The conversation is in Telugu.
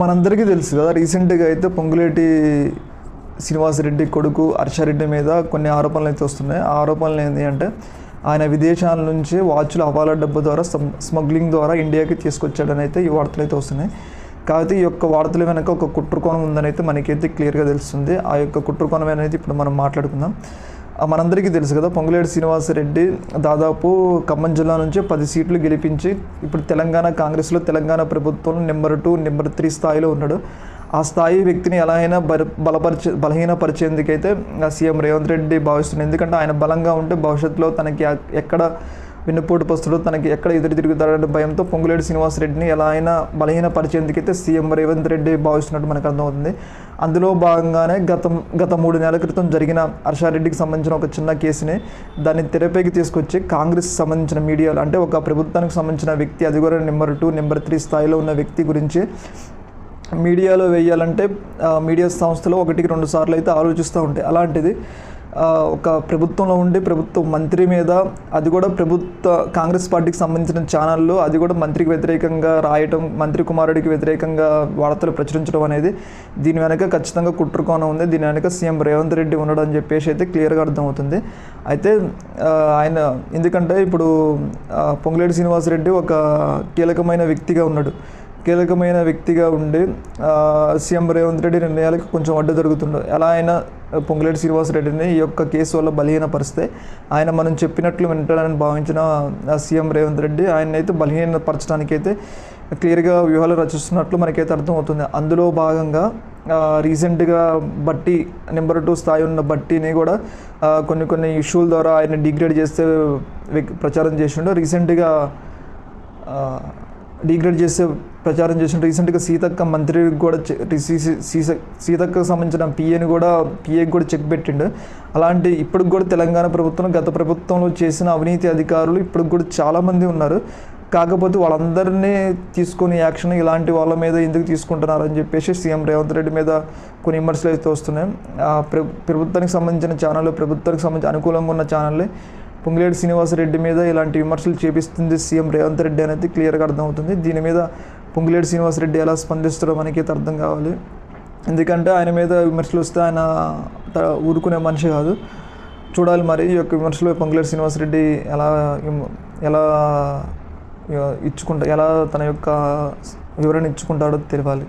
మనందరికీ తెలుసు కదా రీసెంట్గా అయితే పొంగులేటి శ్రీనివాసరెడ్డి కొడుకు హర్షారెడ్డి మీద కొన్ని ఆరోపణలు అయితే వస్తున్నాయి. ఆ ఆరోపణలు ఏంటి అంటే ఆయన విదేశాల నుంచి వాచ్లు హవాలా డబ్బు ద్వారా స్మగ్లింగ్ ద్వారా ఇండియాకి తీసుకొచ్చాడని అయితే ఈ వార్తలు అయితే వస్తున్నాయి. కాకపోతే ఈ యొక్క వార్తల వెనక ఒక కుట్రకోణం ఉందని అయితే మనకైతే క్లియర్గా తెలుస్తుంది. ఆ యొక్క కుట్రకోణం అనేది ఇప్పుడు మనం మాట్లాడుకుందాం. మనందరికీ తెలుసు కదా పొంగులేటి శ్రీనివాసరెడ్డి దాదాపు ఖమ్మం జిల్లా నుంచి పది సీట్లు గెలిపించి ఇప్పుడు తెలంగాణ కాంగ్రెస్లో తెలంగాణ ప్రభుత్వంలో నెంబర్ టూ నెంబర్ త్రీ స్థాయిలో ఉన్నాడు. ఆ స్థాయి వ్యక్తిని ఎలా అయినా బల బలపరిచే బలహీనపరిచేందుకైతే సీఎం రేవంత్ రెడ్డి భావిస్తున్నాడు. ఎందుకంటే ఆయన బలంగా ఉంటే భవిష్యత్తులో తనకి ఎక్కడ వెన్నుపోటు పస్తుడు తనకి ఎక్కడ ఎదురు తిరుగుతాడనే భయంతో పొంగులేడు శ్రీనివాసరెడ్డిని ఎలా అయినా బలహీనపరిచేందుకైతే సీఎం రేవంత్ రెడ్డి భావిస్తున్నట్టు మనకు అర్థమవుతుంది. అందులో భాగంగానే గత గత మూడు నెలల క్రితం జరిగిన హర్షారెడ్డికి సంబంధించిన ఒక చిన్న కేసుని దాన్ని తెరపైకి తీసుకొచ్చి కాంగ్రెస్ సంబంధించిన మీడియాలో అంటే ఒక ప్రభుత్వానికి సంబంధించిన వ్యక్తి అది కూడా నెంబర్ టూ నెంబర్ త్రీ స్థాయిలో ఉన్న వ్యక్తి గురించి మీడియాలో వేయాలంటే మీడియా సంస్థలు ఒకటికి రెండు సార్లు అయితే ఆలోచిస్తూ ఉంటాయి. అలాంటిది ఒక ప్రభుత్వంలో ఉండి ప్రభుత్వ మంత్రి మీద అది కూడా ప్రభుత్వ కాంగ్రెస్ పార్టీకి సంబంధించిన ఛానల్లో అది కూడా మంత్రికి వ్యతిరేకంగా రాయటం మంత్రి కుమారుడికి వ్యతిరేకంగా వార్తలు ప్రచురించడం అనేది దీని వెనక ఖచ్చితంగా కుట్రకోణం ఉంది. దీని వెనక సీఎం రేవంత్ రెడ్డి ఉన్నాడు అని చెప్పేసి అయితే క్లియర్గా అర్థమవుతుంది. అయితే ఆయన ఎందుకంటే ఇప్పుడు పొంగులేటి శ్రీనివాసరెడ్డి ఒక కీలకమైన వ్యక్తిగా ఉన్నాడు. కీలకమైన వ్యక్తిగా ఉండి సీఎం రేవంత్ రెడ్డి నిర్ణయాలకు కొంచెం అడ్డు జరుగుతుండే. ఎలా అయినా పొంగులేటి శ్రీనివాసరెడ్డిని ఈ యొక్క కేసు వల్ల బలహీనపరిస్తే ఆయన మనం చెప్పినట్లు వింటాడని భావించిన సీఎం రేవంత్ రెడ్డి ఆయన అయితే బలహీనపరచడానికి అయితే క్లియర్గా వ్యూహాలు రచిస్తున్నట్లు మనకైతే అర్థమవుతుంది. అందులో భాగంగా రీసెంట్గా బట్టి నెంబర్ టూ స్థాయి ఉన్న బట్టిని కూడా కొన్ని కొన్ని ఇష్యూల ద్వారా ఆయన డిగ్రేడ్ చేస్తే వ్యక్- ప్రచారం చేసిండు. రీసెంట్గా డిగ్రేడ్ చేసే ప్రచారం చేసిన రీసెంట్గా సీతక్క మంత్రి కూడా చె- సీతక్కకు సంబంధించిన పిఏని కూడా పిఏకి కూడా చెక్ పెట్టిండు. అలాంటి ఇప్పటికి కూడా తెలంగాణ ప్రభుత్వం గత ప్రభుత్వంలో చేసిన అవినీతి అధికారులు ఇప్పటికి కూడా చాలామంది ఉన్నారు. కాకపోతే వాళ్ళందరినీ తీసుకొని యాక్షన్ ఇలాంటి వాళ్ళ మీద ఎందుకు తీసుకుంటున్నారని చెప్పేసి సీఎం రేవంత్ రెడ్డి మీద కొన్ని విమర్శలు అయితే వస్తున్నాయి. ప్రభుత్వానికి సంబంధించిన ఛానల్ ప్రభుత్వానికి సంబంధించి అనుకూలంగా ఉన్న ఛానళ్ళే పొంగిలేడు శ్రీనివాసరెడ్డి మీద ఇలాంటి విమర్శలు చేపిస్తుంది సీఎం రేవంత్ రెడ్డి అనేది క్లియర్గా అర్థమవుతుంది. దీని మీద పొంగిలేడు శ్రీనివాసరెడ్డి ఎలా స్పందిస్తారో మనకైతే అర్థం కావాలి. ఎందుకంటే ఆయన మీద విమర్శలు వస్తే ఆయన ఊరుకునే మనిషి కాదు. చూడాలి మరి ఈ యొక్క విమర్శలు పొంగిలేడు శ్రీనివాసరెడ్డి ఎలా ఎలా ఇచ్చుకుంటా ఎలా తన యొక్క వివరణ ఇచ్చుకుంటాడో తెలియాలి.